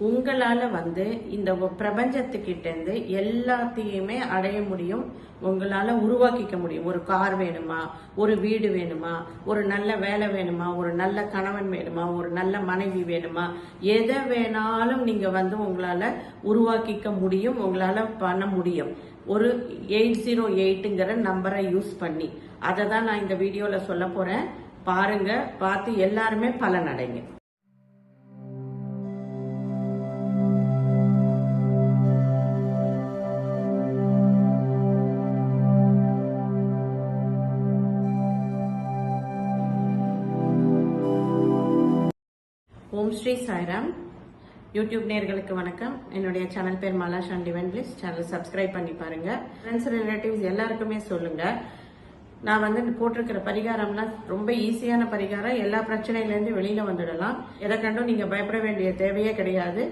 உங்களால வந்து இந்த பிரபஞ்சத்துக்கிட்ட இருந்து எல்லாத்தையுமே அடைய முடியும் உங்களால உருவாக்கிக்க முடியும். ஒரு கார் வேணுமா? ஒரு வீடு வேணுமா? ஒரு நல்ல வேலை வேணுமா? ஒரு நல்ல கணவன் வேணுமா? ஒரு நல்ல மனைவி வேணுமா? எதை வேணாலும் நீங்க வந்து உங்களால உருவாக்கிக்க முடியும் உங்களால பண்ண முடியும். ஒரு எயிட் ஜீரோ எயிட்டுங்கிற நம்பரை யூஸ் பண்ணி. அதை தான் நான் இந்த வீடியோல சொல்ல போறேன். பாருங்க பார்த்து எல்லாருமே பலனடைங்க. ஓம் ஸ்ரீ சாய்ராம். யூடியூப் நேர்களுக்கு வணக்கம். என்னுடைய சேனல் பேர் மாலா ஷான் டிவன் சேனல் சப்ஸ்கிரைப் பண்ணி பாருங்க. ஃப்ரெண்ட்ஸ் ரிலேட்டிவ்ஸ் எல்லாருக்குமே சொல்லுங்க. நான் வந்து போட்டிருக்கிற பரிகாரம்லாம் ரொம்ப ஈஸியான பரிகாரம். எல்லா பிரச்சனையிலேருந்து வெளியில வந்துடலாம். எதை கண்டும் நீங்க பயப்பட வேண்டிய தேவையே கிடையாது.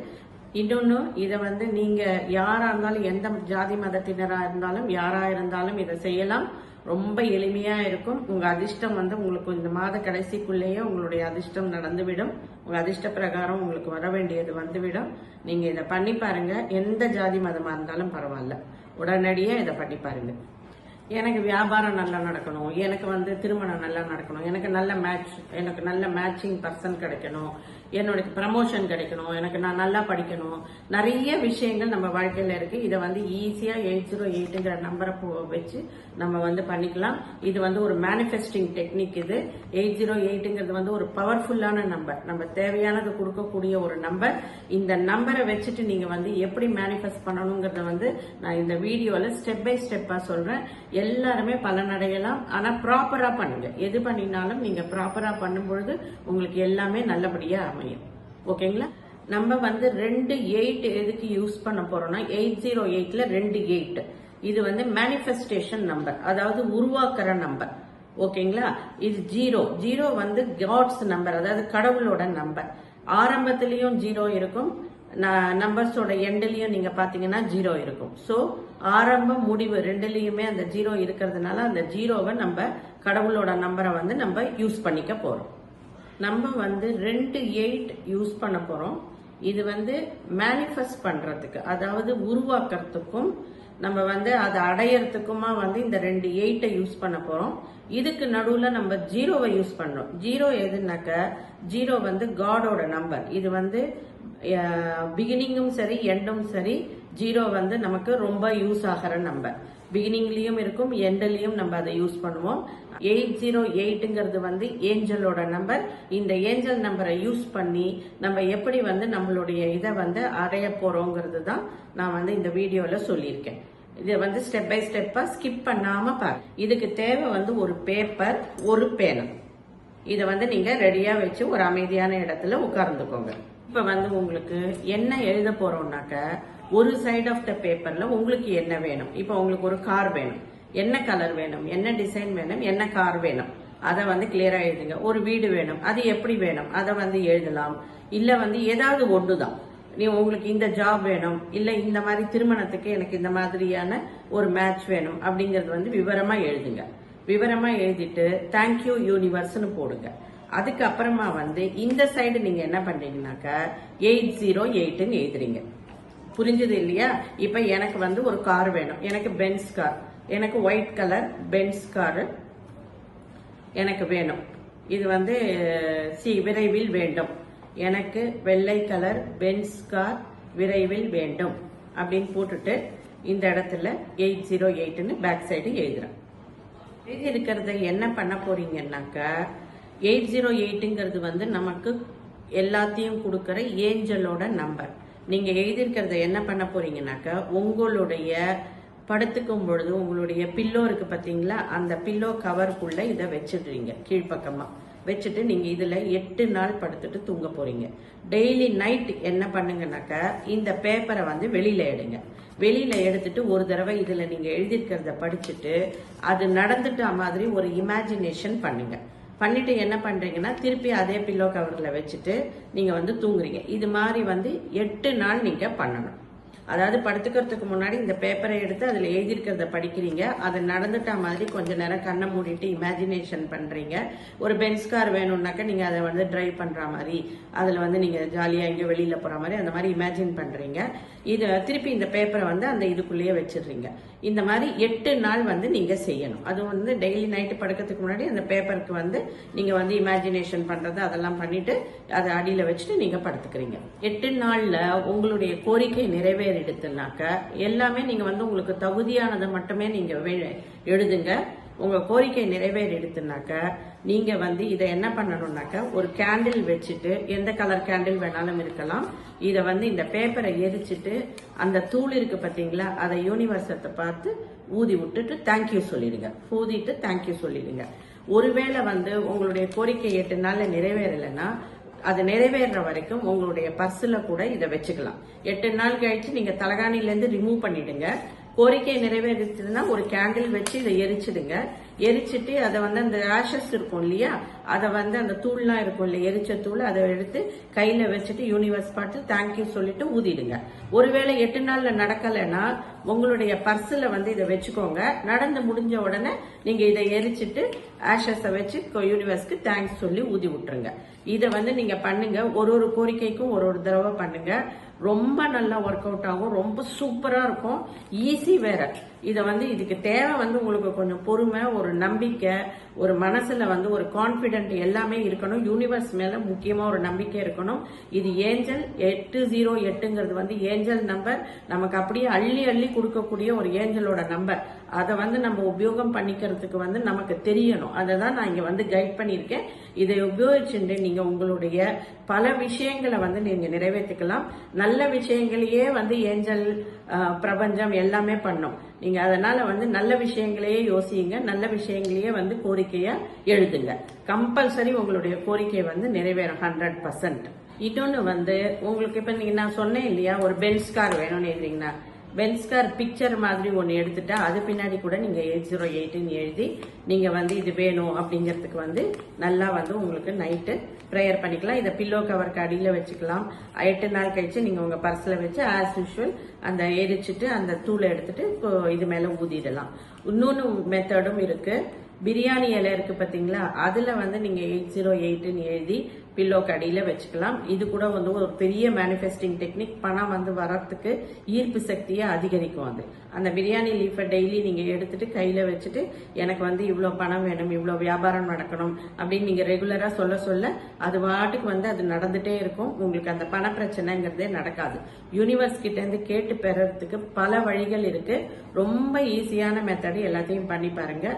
இன்னொன்னு இதை வந்து நீங்க யாரா இருந்தாலும் எந்த ஜாதி மதத்தினரா இருந்தாலும் யாரா இருந்தாலும் இதை செய்யலாம். ரொம்ப எளிமையா இருக்கும். உங்க அதிர்ஷ்டம் வந்து உங்களுக்கு இந்த மாத கடைசிக்குள்ளேயே உங்களுடைய அதிர்ஷ்டம் நடந்துவிடும். உங்க அதிர்ஷ்ட பிரகாரம் உங்களுக்கு வர வேண்டியது வந்துவிடும். நீங்க இதை பண்ணி பாருங்க. எந்த ஜாதி மதமா இருந்தாலும் பரவாயில்ல. உடனடியாக இதை பண்ணி பாருங்க. எனக்கு வியாபாரம் நல்லா நடக்கணும். எனக்கு வந்து திருமணம் நல்லா நடக்கணும். எனக்கு நல்ல மேட்ச் எனக்கு நல்ல மேட்சிங் பர்சன் கிடைக்கணும். என்னோட ப்ரமோஷன் கிடைக்கணும் எனக்கு நான் நல்லா படிக்கணும். நிறைய விஷயங்கள் நம்ம வாழ்க்கையில இருக்கு. இதை வந்து ஈஸியா எயிட் ஜீரோ எயிட்டுங்கிற நம்பரை வச்சு நம்ம வந்து பண்ணிக்கலாம். இது வந்து ஒரு மேனிஃபெஸ்டிங் டெக்னிக் இது. எயிட் ஜீரோ எயிட்டுங்கிறது வந்து ஒரு பவர்ஃபுல்லான நம்பர் நம்ம தேவையானது கொடுக்கக்கூடிய ஒரு நம்பர் இந்த நம்பரை வச்சுட்டு நீங்க வந்து எப்படி மேனிஃபெஸ்ட் பண்ணணுங்கிறத வந்து நான் இந்த வீடியோல ஸ்டெப் பை ஸ்டெப்பா சொல்றேன். எல்லாருமே பலனடையலாம். ஆனா ப்ராப்பரா பண்ணுங்க. எது பண்ணினாலும் நீங்க ப்ராப்பரா பண்ணும்பொழுது உங்களுக்கு எல்லாமே நல்லபடியா அமையும். ஓகேங்களா? நம்ம வந்து ரெண்டு எயிட் எதுக்கு யூஸ் பண்ண போறோம்னா எயிட் ஜீரோ எயிட்ல ரெண்டு எயிட் இது வந்து மேனிஃபெஸ்டேஷன் நம்பர் அதாவது உருவாக்குற நம்பர் ஓகேங்களா? இது ஜீரோ ஜீரோ வந்து காட்ஸ் நம்பர் அதாவது கடவுளோட நம்பர் ஆரம்பத்திலையும் ஜீரோ இருக்கும். நம்பர்ஸோட எண்ட்லயும் நீங்க பாத்தீங்கன்னா ஜீரோ இருக்கும். ஸோ ஆரம்ப முடிவு ரெண்டுலயுமே அந்த ஜீரோ இருக்கிறதுனால அந்த ஜீரோவை நம்ம கடவுளோட நம்பரை வந்து நம்ம யூஸ் பண்ணிக்க போறோம். நம்ம வந்து ரெண்டு எயிட் யூஸ் பண்ண போறோம். இது வந்து மேனிஃபெஸ்ட் பண்றதுக்கு அதாவது உருவாக்குறதுக்கும் நம்ம வந்து அதை அடையறதுக்குமா வந்து இந்த ரெண்டு எயிட்டை யூஸ் பண்ண போறோம். இதுக்கு நடுவில் நம்ம ஜீரோவை யூஸ் பண்ணுறோம் ஜீரோ எதுனாக்க ஜீரோ வந்து காடோட நம்பர் இது வந்து பிகினிங்கும் சரி எண்டும் சரி ஜீரோ வந்து நமக்கு ரொம்ப யூஸ் ஆகிற நம்பர் பிகினிங்லயும் இருக்கும் எண்ட்லயும் நம்ம அதை யூஸ் பண்ணுவோம். எயிட் ஜீரோ எயிட்டுங்கிறது வந்து ஏஞ்சலோட நம்பர் இந்த ஏஞ்சல் நம்பரை யூஸ் பண்ணி நம்ம எப்படி வந்து நம்மளுடைய இதை வந்து அடைய போறோங்கிறது தான் நான் வந்து இந்த வீடியோல சொல்லியிருக்கேன். இதை வந்து ஸ்டெப் பை ஸ்டெப்பா ஸ்கிப் பண்ணாம பாரு இதுக்கு தேவை வந்து ஒரு பேப்பர் ஒரு பேனா இதை வந்து நீங்க ரெடியா வச்சு ஒரு அமைதியான இடத்துல உட்கார்ந்துக்கோங்க. இப்ப வந்து உங்களுக்கு என்ன எழுத போறோம்னாக்க ஒரு சைடு ஆஃப் த பேப்பர்ல உங்களுக்கு என்ன வேணும்? இப்ப உங்களுக்கு ஒரு கார் வேணும். என்ன கலர் வேணும்? என்ன டிசைன் வேணும்? என்ன கார் வேணும்? அதை வந்து கிளியரா எழுதுங்க. ஒரு வீடு வேணும். அது எப்படி வேணும்? அதை வந்து எழுதலாம். இல்ல வந்து ஏதாவது ஒன்றுதான். நீ உங்களுக்கு இந்த ஜாப் வேணும். இல்ல இந்த மாதிரி திருமணத்துக்கு எனக்கு இந்த மாதிரியான ஒரு மேட்ச் வேணும் அப்படிங்கறது வந்து விவரமா எழுதுங்க. விவரமா எழுதிட்டு தேங்க்யூ யூனிவர்ஸ்னு போடுங்க. அதுக்கப்புறமா வந்து இந்த சைடு நீங்க என்ன பண்றீங்கன்னாக்கா எயிட் ஜீரோ எயிட்னு எழுதுறீங்க. புரிஞ்சது இல்லையா? இப்ப எனக்கு வந்து ஒரு கார் வேணும். எனக்கு பென்ஸ் கார் எனக்கு ஒயிட் கலர் பென்ஸ் காரு எனக்கு வேணும். இது வந்து சி விரைவில் வேண்டும். எனக்கு வெள்ளை கலர் பென்ஸ் கார் விரைவில் வேண்டும். அப்படின்னு போட்டுட்டு இந்த இடத்துல எயிட் ஜீரோ எயிட்னு பேக் சைடு எழுதுறேன். எழுதி இருக்கிறத என்ன பண்ண போறீங்கன்னாக்கா எயிட் ஜீரோ oh எயிட்டுங்கிறது வந்து நமக்கு எல்லாத்தையும் கொடுக்கற ஏஞ்சலோட நம்பர் நீங்க எழுதியிருக்கிறத என்ன பண்ண போறீங்கன்னாக்கா உங்களுடைய படுத்துக்கும் பொழுது உங்களுடைய பில்லோ இருக்கு பாத்தீங்களா அந்த பில்லோ கவருக்குள்ள இதை வச்சிடுறீங்க கீழ்ப்பக்கமா. வச்சுட்டு நீங்க இதுல எட்டு நாள் படுத்துட்டு தூங்க போறீங்க. டெய்லி நைட் என்ன பண்ணுங்கனாக்கா இந்த பேப்பரை வந்து வெளியில எடுங்க. வெளியில எடுத்துட்டு ஒரு தடவை இதுல நீங்க எழுதியிருக்கிறத படிச்சுட்டு அது நடந்துட்ட மாதிரி ஒரு இமேஜினேஷன் பண்ணுங்க. பண்ணிட்டு என்ன பண்றீங்கன்னா திருப்பி அதே பில்லோ கவர்ல வச்சுட்டு நீங்க வந்து தூங்குறீங்க. இது மாதிரி வந்து எட்டு நாள் நீங்க பண்ணணும். அதாவது படுத்துக்கிறதுக்கு முன்னாடி இந்த பேப்பரை எடுத்து அதில் எழுதியிருக்கிறத படிக்கிறீங்க. அது நடந்துட்டா மாதிரி கொஞ்ச நேரம் கண்ணை மூடிட்டு இமேஜினேஷன் பண்ணுறீங்க ஒரு பென்ஸ் கார் வேணும்னாக்கா நீங்கள் அதை வந்து டிரைவ் பண்ணுற மாதிரி அதில் வந்து நீங்கள் ஜாலியாக எங்கேயோ வெளியில் போகிற மாதிரி அந்த மாதிரி இமேஜின் பண்ணுறீங்க இது திருப்பி இந்த பேப்பரை வந்து அந்த இதுக்குள்ளேயே வச்சிடுறீங்க. இந்த மாதிரி எட்டு நாள் வந்து நீங்கள் செய்யணும். அது வந்து டெய்லி நைட்டு படுக்கிறதுக்கு முன்னாடி அந்த பேப்பருக்கு வந்து நீங்கள் வந்து இமேஜினேஷன் பண்ணுறது அதெல்லாம் பண்ணிவிட்டு அதை அடியில் வச்சுட்டு நீங்கள் படுத்துக்கிறீங்க. எட்டு நாளில் உங்களுடைய கோரிக்கை நிறைவேறி நிறைவேறிடுதுனாக்க எல்லாமே நீங்க வந்து உங்களுக்கு தகுதியானதை மட்டுமே நீங்க எழுதுங்க. உங்க கோரிக்கை நிறைவேறிடுதுனாக்க நீங்க வந்து இதை என்ன பண்ணணும்னாக்க ஒரு கேண்டில் வச்சுட்டு எந்த கலர் கேண்டில் வேணாலும் இருக்கலாம். இதை வந்து இந்த பேப்பரை எரிச்சிட்டு அந்த தூள் இருக்கு பார்த்தீங்களா அதை யூனிவர்சத்தை பார்த்து ஊதி விட்டுட்டு தேங்க்யூ சொல்லிடுங்க. ஊதிட்டு தேங்க்யூ சொல்லிடுங்க. ஒருவேளை வந்து உங்களுடைய கோரிக்கை எட்டு நாள்ல நிறைவேறலைன்னா அது நிறைவேற வரைக்கும் உங்களுடைய பர்ஸ்ல கூட இதை வச்சுக்கலாம். எட்டு நாள் கழிச்சு நீங்க தலகாணில இருந்து ரிமூவ் பண்ணிடுங்க. கோரிக்கை நிறைவேறிச்சுன்னா ஒரு கேண்டில் வச்சு இதை எரிச்சிடுங்க. எரிச்சிட்டு அதை வந்து அந்த ஆஷஸ் இருக்கும் இல்லையா? அதை வந்து அந்த தூள்லாம் இருக்கும் இல்லையா? எரிச்ச தூள் அதை எடுத்து கையில வச்சுட்டு யூனிவர்ஸ் பார்த்து தேங்க்யூ சொல்லிட்டு ஊதிடுங்க. ஒருவேளை எட்டு நாள்ல நடக்கலைன்னா உங்களுடைய பர்ஸில் வந்து இதை வச்சுக்கோங்க. நடந்து முடிஞ்ச உடனே நீங்கள் இதை எரிச்சிட்டு ஆஷஸை வச்சு யூனிவர்ஸ்க்கு தேங்க்ஸ் சொல்லி ஊதி விட்டுருங்க. இதை வந்து நீங்கள் பண்ணுங்க. ஒரு ஒரு கோரிக்கைக்கும் ஒரு ஒரு தடவை பண்ணுங்க. ரொம்ப நல்லா ஒர்க் அவுட் ஆகும். ரொம்ப சூப்பராக இருக்கும். ஈஸி வேற. இதை வந்து இதுக்கு தேவை வந்து உங்களுக்கு கொஞ்சம் பொறுமை ஒரு நம்பிக்கை ஒரு மனசுல வந்து ஒரு கான்பிடென்ட் எல்லாமே இருக்கணும். யூனிவர்ஸ் மேல முக்கியமா ஒரு நம்பிக்கை இருக்கணும். இது ஏஞ்சல் எட்டு ஜீரோ எட்டுங்கிறது வந்து ஏஞ்சல் நம்பர் நமக்கு அப்படியே அள்ளி அள்ளி கொடுக்கக்கூடிய ஒரு ஏஞ்சலோட நம்பர். அதை வந்து நம்ம உபயோகம் பண்ணிக்கிறதுக்கு வந்து நமக்கு தெரியணும். அதை தான் நான் இங்கே வந்து கைட் பண்ணியிருக்கேன். இதை உபயோகிச்சுட்டு நீங்கள் உங்களுடைய பல விஷயங்களை வந்து நீங்கள் நிறைவேற்றிக்கலாம். நல்ல விஷயங்களையே வந்து ஏஞ்சல் பிரபஞ்சம் எல்லாமே பண்ணும். நீங்கள் அதனால் வந்து நல்ல விஷயங்களையே யோசியுங்க. நல்ல விஷயங்களையே வந்து கோரிக்கையை எழுதுங்க. கம்பல்சரி உங்களுடைய கோரிக்கை வந்து நிறைவேறும் ஹண்ட்ரட் பர்சன்ட் இன்னொன்று வந்து உங்களுக்கு இப்போ நீங்கள் நான் சொன்னேன் இல்லையா ஒரு பென்ஸ் கார் வேணும்னு எழுதிங்கன்னா பென்ஸ்கார் பிக்சர் மாதிரி ஒன்று எடுத்துட்டா அது பின்னாடி கூட நீங்கள் எயிட் ஜீரோ எயிட்டுன்னு எழுதி நீங்கள் வந்து இது வேணும் அப்படிங்கிறதுக்கு வந்து நல்லா வந்து உங்களுக்கு நைட்டு ப்ரேயர் பண்ணிக்கலாம். இதை பில்லோ கவருக்கு அடியில் வச்சுக்கலாம். எட்டு நாள் கழிச்சு நீங்கள் உங்கள் பர்ஸில் வச்சு ஆஸ் யூஷுவல் அந்த எரிச்சிட்டு அந்த தூளை எடுத்துட்டு இப்போ இது மேல ஊதிடலாம். இன்னொன்று மெத்தடும் இருக்கு. பிரியாணி இலை இருக்கு பாத்தீங்களா? அதுல வந்து நீங்க எயிட் ஜீரோ எயிட்னு எழுதி பில்லோக்கு அடியில வச்சுக்கலாம். இது கூட வந்து ஒரு பெரிய மேனிஃபெஸ்டிங் டெக்னிக் பணம் வந்து வரத்துக்கு ஈர்ப்பு சக்தியை அதிகரிக்கும் அது. அந்த பிரியாணி லீஃபை டெய்லி நீங்க எடுத்துட்டு கையில வச்சுட்டு எனக்கு வந்து இவ்வளோ பணம் வேணும் இவ்வளோ வியாபாரம் நடக்கணும் அப்படின்னு நீங்க ரெகுலரா சொல்ல சொல்ல அது பாட்டுக்கு வந்து அது நடந்துட்டே இருக்கும். உங்களுக்கு அந்த பண பிரச்சனைங்கிறதே நடக்காது. யூனிவர்ஸ் கிட்ட இருந்து பெறறதுக்கு பல வழிகள் இருக்கு. ரொம்ப ஈஸியான மெத்தடு எல்லாத்தையும் பண்ணி பாருங்க.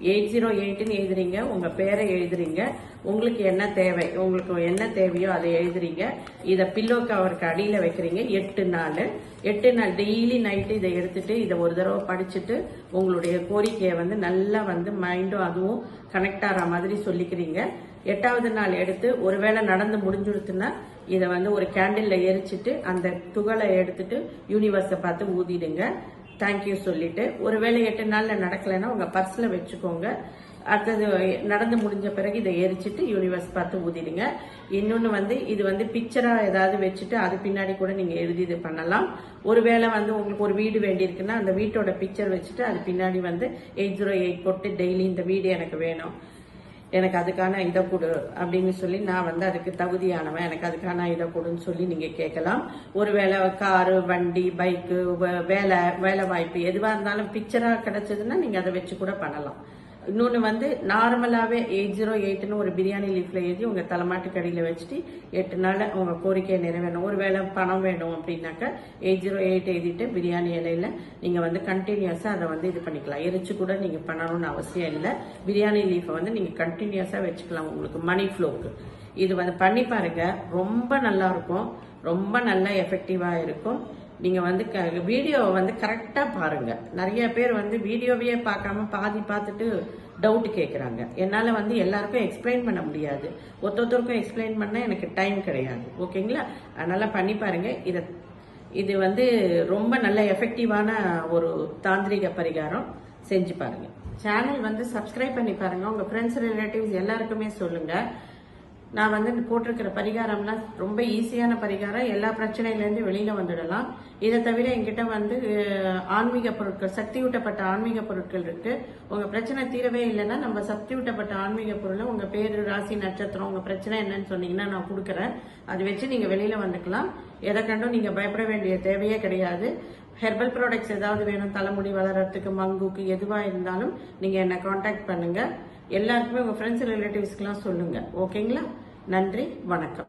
எயிட் ஜீரோ எயிட்னு எழுதுறீங்க. உங்க பேரை எழுதுறீங்க. உங்களுக்கு என்ன தேவை உங்களுக்கு என்ன தேவையோ அதை எழுதுறீங்க. இதை பில்லோ கவருக்கு அடியில் வைக்கிறீங்க. எட்டு நாள். எட்டு நாள் டெய்லி நைட்டு இதை எடுத்துட்டு இதை ஒரு தடவை படிச்சுட்டு உங்களுடைய கோரிக்கையை வந்து நல்லா வந்து மைண்டும் அதுவும் கனெக்ட் ஆகிற மாதிரி சொல்லிக்கிறீங்க. எட்டாவது நாள் எடுத்து ஒருவேளை நடந்து முடிஞ்சுடுத்துன்னா இதை வந்து ஒரு கேண்டிலில் எரிச்சிட்டு அந்த துகளை எடுத்துட்டு யூனிவர்ஸை பார்த்து ஊதிடுங்க. தேங்க்யூ சொல்லிட்டு ஒருவேளை எட்டு நாளில் நடக்கலைன்னா உங்கள் பர்ஸில் வச்சுக்கோங்க. அடுத்தது நடந்து முடிஞ்ச பிறகு இதை எரிச்சிட்டு யூனிவர்ஸ் பார்த்து ஊதிடுங்க. இன்னொன்று வந்து இது வந்து பிக்சரா ஏதாவது வச்சுட்டு அது பின்னாடி கூட நீங்கள் எழுதி இது பண்ணலாம். ஒருவேளை வந்து உங்களுக்கு ஒரு வீடு வேண்டியிருக்குன்னா அந்த வீட்டோட பிக்சர் வச்சுட்டு அது பின்னாடி வந்து எயிட் ஜீரோ எயிட் போட்டு டெய்லி இந்த வீடு எனக்கு வேணும். எனக்கு அதுக்கான இதை கொடு அப்படின்னு சொல்லி நான் வந்து அதுக்கு தகுதியானவன். எனக்கு அதுக்கான இதை கொடுன்னு சொல்லி நீங்க கேட்கலாம். ஒருவேளை காரு வண்டி பைக்கு வேலை வேலை வாய்ப்பு எதுவா இருந்தாலும் பிக்சரா கிடைச்சதுன்னா நீங்க அதை வச்சு கூட பண்ணலாம். இன்னொன்று வந்து நார்மலாகவே எயிட் ஜீரோ எயிட்னு ஒரு பிரியாணி லீஃப்ல எழுதி உங்க தலைமாட்டு கடியில் வச்சுட்டு எட்டு நாள் உங்க கோரிக்கையை நிறைவேறணும். ஒருவேளை பணம் வேணும் அப்படின்னாக்கா எயிட் ஜீரோ எயிட் எழுதிட்டு பிரியாணி இலையில நீங்க வந்து கண்டினியூஸா அதை வந்து இது பண்ணிக்கலாம். எரிச்சு கூட நீங்க பண்ணணும்னு அவசியம் இல்லை. பிரியாணி லீஃபை வந்து நீங்க கண்டினியூஸா வச்சுக்கலாம் உங்களுக்கு மணி ஃப்ளோக்கு இது வந்து பண்ணி பாருங்க. ரொம்ப நல்லா இருக்கும். ரொம்ப நல்லா எஃபெக்டிவா இருக்கும். நீங்கள் வந்து க வீடியோவை வந்து கரெக்டாக பாருங்கள் நிறைய பேர் வந்து வீடியோவையே பார்க்காம பாதி பார்த்துட்டு டவுட் கேட்குறாங்க என்னால் வந்து எல்லாருக்கும் எக்ஸ்பிளைன் பண்ண முடியாது. ஒருத்தொருத்தருக்கும் எக்ஸ்பிளைன் பண்ண எனக்கு டைம் கிடையாது. ஓகேங்களா அதனால் பண்ணி பாருங்கள் இதை இது வந்து ரொம்ப நல்ல எஃபெக்டிவான ஒரு தாந்திரிக பரிகாரம். செஞ்சு பாருங்கள் சேனல் வந்து சப்ஸ்கிரைப் பண்ணி பாருங்கள் உங்கள் ஃப்ரெண்ட்ஸ் ரிலேட்டிவ்ஸ் எல்லாருக்குமே சொல்லுங்கள் நான் வந்து போட்டிருக்கிற பரிகாரம்லாம் ரொம்ப ஈஸியான பரிகாரம். எல்லா பிரச்சனையிலேருந்து வெளியில் வந்துடலாம். இதை தவிர என்கிட்ட வந்து ஆன்மீக பொருட்கள் சக்தி ஊட்டப்பட்ட ஆன்மீக பொருட்கள் இருக்கு. உங்கள் பிரச்சனை தீரவே இல்லைன்னா நம்ம சக்தி ஊட்டப்பட்ட ஆன்மீக பொருளை உங்கள் பேர் ராசி நட்சத்திரம் உங்கள் பிரச்சனை என்னன்னு சொன்னீங்கன்னா நான் கொடுக்குறேன். அது வச்சு நீங்கள் வெளியில் வந்துக்கலாம். எதை கண்டும் நீங்கள் பயப்பட வேண்டிய தேவையே கிடையாது. ஹெர்பல் ப்ராடக்ட்ஸ் ஏதாவது வேணும் தலைமுடி வளர்கிறதுக்கு மங்குக்கு எதுவாக இருந்தாலும் நீங்கள் என்னை காண்டாக்ட் பண்ணுங்கள் எல்லாருக்குமே உங்கள் ஃப்ரெண்ட்ஸ் ரிலேட்டிவ்ஸ்க்கெலாம் சொல்லுங்கள் ஓகேங்களா நன்றி வணக்கம்.